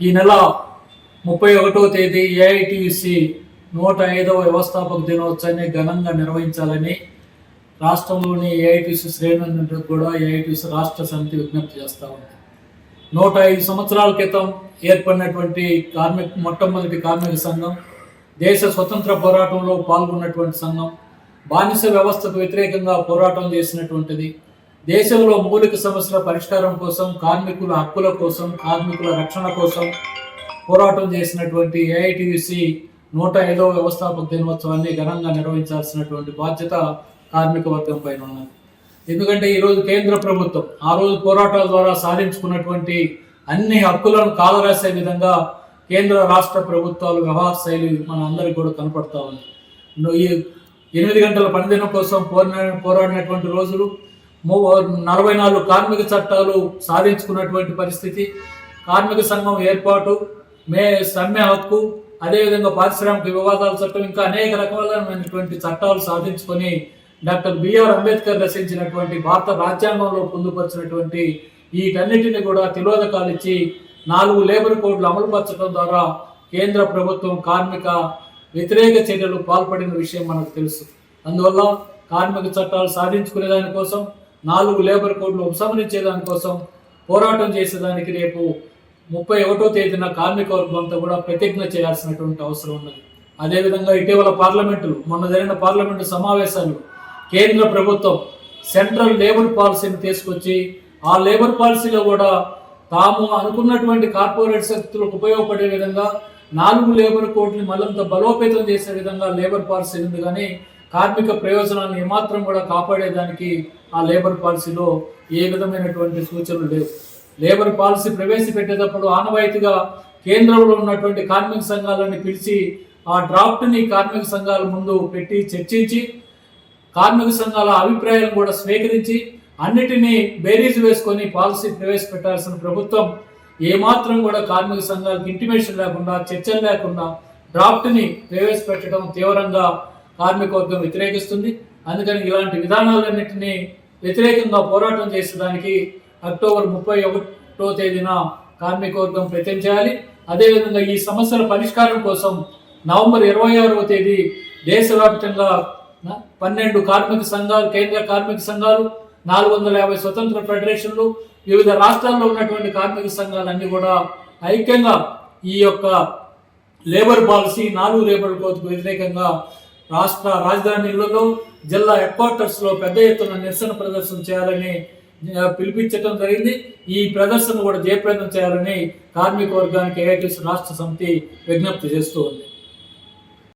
ఈ నెల ముప్పై ఒకటవ తేదీ ఏఐటిసి నూట ఐదవ వ్యవస్థాపక దినోత్సవాన్ని ఘనంగా నిర్వహించాలని రాష్ట్రంలోని ఏఐటిసి శ్రేణులకు కూడా ఏఐటిసి రాష్ట్ర సమితి విజ్ఞప్తి చేస్తూ ఉంది. నూట ఐదు సంవత్సరాల క్రితం ఏర్పడినటువంటి కార్మిక మొట్టమొదటి కార్మిక సంఘం దేశ స్వతంత్ర పోరాటంలో పాల్గొన్నటువంటి సంఘం బానిస వ్యవస్థకు వ్యతిరేకంగా పోరాటం చేసినటువంటిది దేశంలో మౌలిక సమస్యల పరిష్కారం కోసం కార్మికుల హక్కుల కోసం కార్మికుల రక్షణ కోసం పోరాటం చేసినటువంటి ఏఐటిసి నూట ఐదవ వ్యవస్థాపక దినోత్సవాన్ని ఘనంగా నిర్వహించాల్సినటువంటి బాధ్యత కార్మిక వర్గం పైన ఉన్నది. ఎందుకంటే ఈరోజు కేంద్ర ప్రభుత్వం ఆ రోజు పోరాటాల ద్వారా సాధించుకున్నటువంటి అన్ని హక్కులను కాలరాసే విధంగా కేంద్ర రాష్ట్ర ప్రభుత్వాలు వ్యవహార శైలి మన అందరికి కూడా కనపడతా ఉంది. ఈ ఎనిమిది గంటల పనిదినం కోసం పోరా పోరాడినటువంటి రోజులు నలభై నాలుగు కార్మిక చట్టాలు సాధించుకున్నటువంటి పరిస్థితి. కార్మిక సంఘం ఏర్పాటు మే సమ్మె హక్కు అదేవిధంగా పారిశ్రామిక వివాదాల చట్టం ఇంకా అనేక రకాలైనటువంటి చట్టాలు సాధించుకొని డాక్టర్ బిఆర్ అంబేద్కర్ రచించినటువంటి భారత రాజ్యాంగంలో పొందుపరిచినటువంటి వీటన్నిటిని కూడా తిలోదకాలు ఇచ్చి నాలుగు లేబర్ కోడ్లు అమలుపరచడం ద్వారా కేంద్ర ప్రభుత్వం కార్మిక వ్యతిరేక చర్యలు పాల్పడిన విషయం మనకు తెలుసు. అందువల్ల కార్మిక చట్టాలు సాధించుకునే దానికోసం నాలుగు లేబర్ కోడ్లు ఉపసంహరించే దానికోసం పోరాటం చేసేదానికి రేపు ముప్పై ఒకటో తేదీన కార్మిక వర్గం కూడా ప్రతిజ్ఞ చేయాల్సినటువంటి అవసరం ఉన్నది. అదేవిధంగా ఇటీవల పార్లమెంటు మొన్న జరిగిన పార్లమెంటు సమావేశాలు కేంద్ర ప్రభుత్వం సెంట్రల్ లేబర్ పాలసీని తీసుకొచ్చి ఆ లేబర్ పాలసీలో కూడా తాము అనుకున్నటువంటి కార్పొరేట్ శక్తులకు ఉపయోగపడే విధంగా నాలుగు లేబర్ కోడ్ని మరింత బలోపేతం చేసే విధంగా లేబర్ పాలసీ ఉంది. కానీ కార్మిక ప్రయోజనాలను ఏమాత్రం కూడా కాపాడేదానికి ఆ లేబర్ పాలసీలో ఏ విధమైనటువంటి సూచనలు లేవు. లేబర్ పాలసీ ప్రవేశపెట్టేటప్పుడు ఆనవాయితీగా కేంద్రంలో ఉన్నటువంటి కార్మిక సంఘాలని పిలిచి ఆ డ్రాఫ్ట్ని కార్మిక సంఘాల ముందు పెట్టి చర్చించి కార్మిక సంఘాల అభిప్రాయాలను కూడా స్వీకరించి అన్నిటినీ బేరీజ్ వేసుకొని పాలసీ ప్రవేశపెట్టాల్సిన ప్రభుత్వం ఏమాత్రం కూడా కార్మిక సంఘాలకు ఇంటిమేషన్ లేకుండా చర్చలు లేకుండా డ్రాఫ్ట్ని ప్రవేశపెట్టడం తీవ్రంగా కార్మికవర్గం వ్యతిరేకిస్తుంది. అందుకని ఇలాంటి విధానాలన్నింటినీ వ్యతిరేకంగా పోరాటం చేసేదానికి అక్టోబర్ ముప్పై ఒకటో తేదీన కార్మికవర్గం ప్రయత్నం చేయాలి. అదేవిధంగా ఈ సమస్యల పరిష్కారం కోసం నవంబర్ ఇరవై ఆరవ తేదీ దేశవ్యాప్తంగా పన్నెండు కార్మిక సంఘాలు కేంద్ర కార్మిక సంఘాలు నాలుగు వందల యాభై స్వతంత్ర ఫెడరేషన్లు వివిధ రాష్ట్రాల్లో ఉన్నటువంటి కార్మిక సంఘాలన్నీ కూడా ఐక్యంగా ఈ యొక్క లేబర్ పాలసీ నాలుగు లేబర్ కోతకు వ్యతిరేకంగా రాష్ట్ర రాజధానిలలో జిల్లా హెడ్ క్వార్టర్స్లో పెద్ద ఎత్తున నిరసన ప్రదర్శన చేయాలని పిలిపించడం జరిగింది. ఈ ప్రదర్శన కూడా జయప్రదం చేయాలని కార్మిక వర్గానికి ఏఐటీసీ రాష్ట్ర సమితి విజ్ఞప్తి చేస్తూ ఉంది.